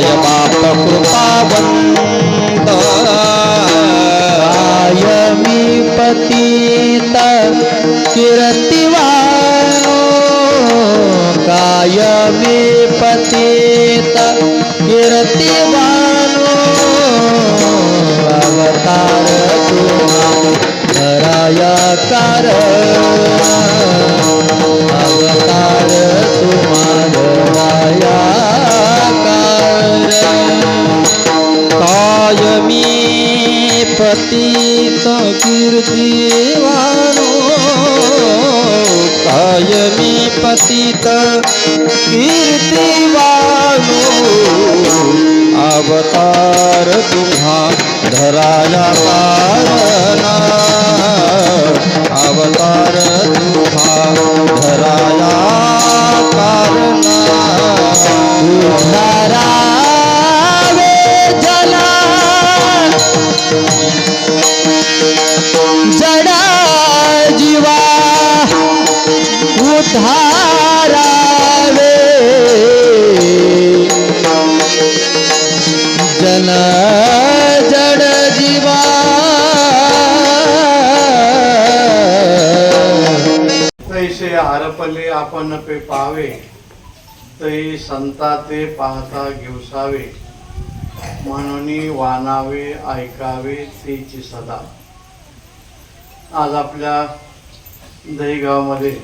I बाप कृपावंत I मी पतित कीर्तिवानो काय मी पतित कीर्तिवानो अवतार तुमा धराया अवतार तुमा पतित कीर्तिवानो कायमी पतित कीर्तिवानो जन जड जीवा। तैसे हरपले आपण पे पावे तै संता ते पाहता घेवसावे म्हणून वानावे ऐकावे तेची सदा. आज आपल्या दहीगावामध्ये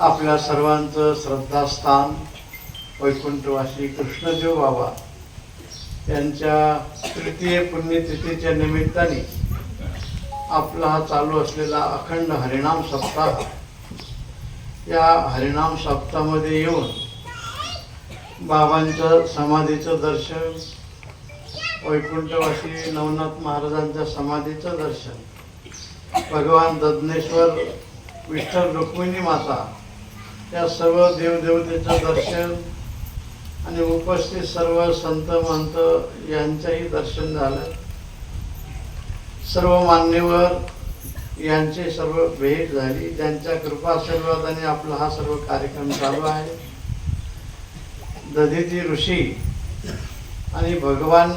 आपल्या सर्वांचं श्रद्धास्थान वैकुंठवासी कृष्णदेव बाबा यांच्या तृतीय पुण्यतिथीच्या निमित्ताने आपला हा चालू असलेला अखंड हरिणाम सप्ताह या हरिणाम सप्ताहामध्ये येऊन बाबांचं समाधीचं दर्शन वैकुंठवासी नवनाथ महाराजांच्या समाधीचं दर्शन भगवान दज्ञेश्वर विठ्ठल रुक्मिणी माता या सर्व देवदेवतेचं दर्शन आणि उपस्थित सर्व संत महंत यांचंही दर्शन झालं. सर्व मान्यवर यांचे सर्व भेट झाली. त्यांच्या कृपाशीर्वादाने आपला हा सर्व कार्यक्रम चालू आहे. दधिती ऋषी आणि भगवान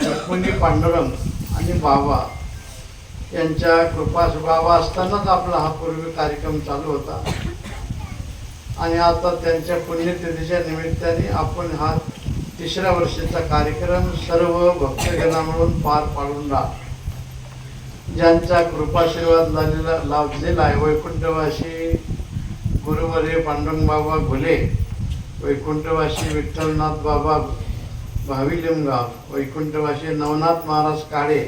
रुक्मिणी पांडुरंग आणि बाबा यांच्या कृपा बाबा असतानाच आपला हा पूर्वी कार्यक्रम चालू होता. आणि आता त्यांच्या पुण्यतिथीच्या निमित्ताने आपण हा तिसऱ्या वर्षाचा कार्यक्रम सर्व भक्तगणांकडून पार पाडून राहा. ज्यांचा कृपाशीर्वाद झालेला लाभलेला आहे वैकुंठवासी गुरुवर्य पांडुरंगबाबा घुले वैकुंठवासी विठ्ठलनाथ बाबा भावी लिमगाव वैकुंठवासी नवनाथ महाराज काळे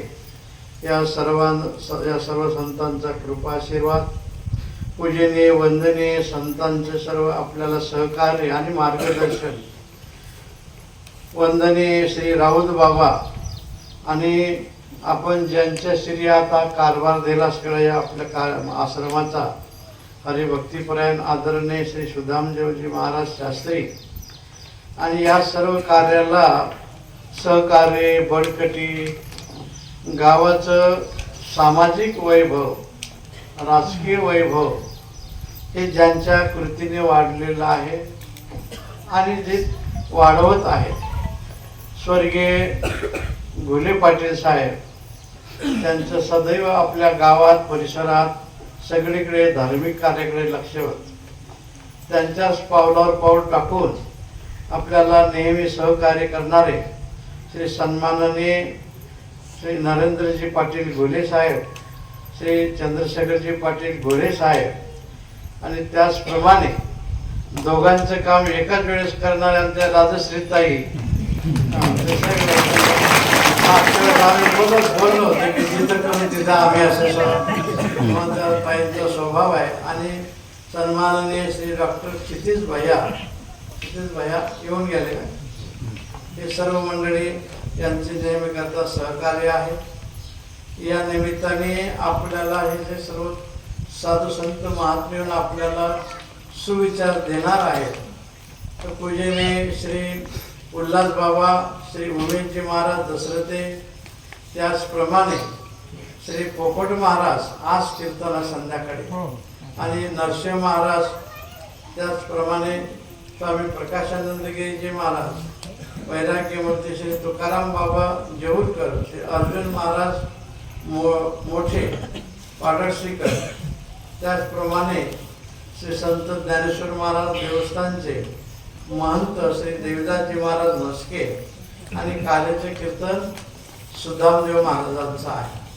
या सर्वां स- या सर्व संतांचा कृपाशीर्वाद पूजने वंदने संतांचे सर्व आपल्याला सहकार्य आणि मार्गदर्शन. वंदने श्री राऊत बाबा आणि आपण ज्यांच्या श्री आता कारभार दिला सगळ्या या आपल्या का आश्रमाचा हरिभक्तीपरायण आदरणीय श्री सुदामदेवजी महाराज शास्त्री आणि या सर्व कार्याला सहकार्य बळकटी गावाचं सामाजिक वैभव राजकीय वैभव हे ज्यांच्या कृतीने वाढलेलं आहे आणि जे वाढवत आहे. स्वर्गीय घुले पाटील साहेब त्यांचं सदैव आपल्या गावात परिसरात सगळीकडे धार्मिक कार्याकडे लक्ष होत. त्यांच्याच पावलावर पाऊल टाकून आपल्याला नेहमी सहकार्य करणारे श्री सन्माननीय श्री नरेंद्रजी पाटील घोले साहेब श्री चंद्रशेखरजी पाटील घोले साहेब आणि त्याचप्रमाणे दोघांचं काम एकाच वेळेस करणाऱ्या आमच्या राजश्रीताई आम्ही बोलत बोललो होतो की जिथं कमी तिथं आम्ही असं सो- स्वभाव आहे. आणि सन्माननीय श्री डॉक्टर क्षितिज भैया क्षितिज भैया येऊन गेले. हे सर्व मंडळी यांचे नेहमी करता सहकार्य आहे. या निमित्ताने आपल्याला हे जे सर्व साधू संत महात्मेन आपल्याला सुविचार देणार आहेत. तर पूजेने श्री उल्हास बाबा श्री उमेशजी महाराज दसरथे त्याचप्रमाणे श्री पोपट महाराज आज कीर्तन संध्याकाळी. आणि नरसिंह महाराज त्याचप्रमाणे स्वामी प्रकाशानंदगिरीजी महाराज वैराग्यमूर्ती श्री तुकाराम बाबा जेऊरकर श्री अर्जुन महाराज मो मोठे पाडळशीकर त्याचप्रमाणे श्री संत ज्ञानेश्वर महाराज देवस्थानचे महंत श्री देवदासजी महाराज म्हस्के आणि कालेचे कीर्तन सुदामदेव महाराजांचं आहे.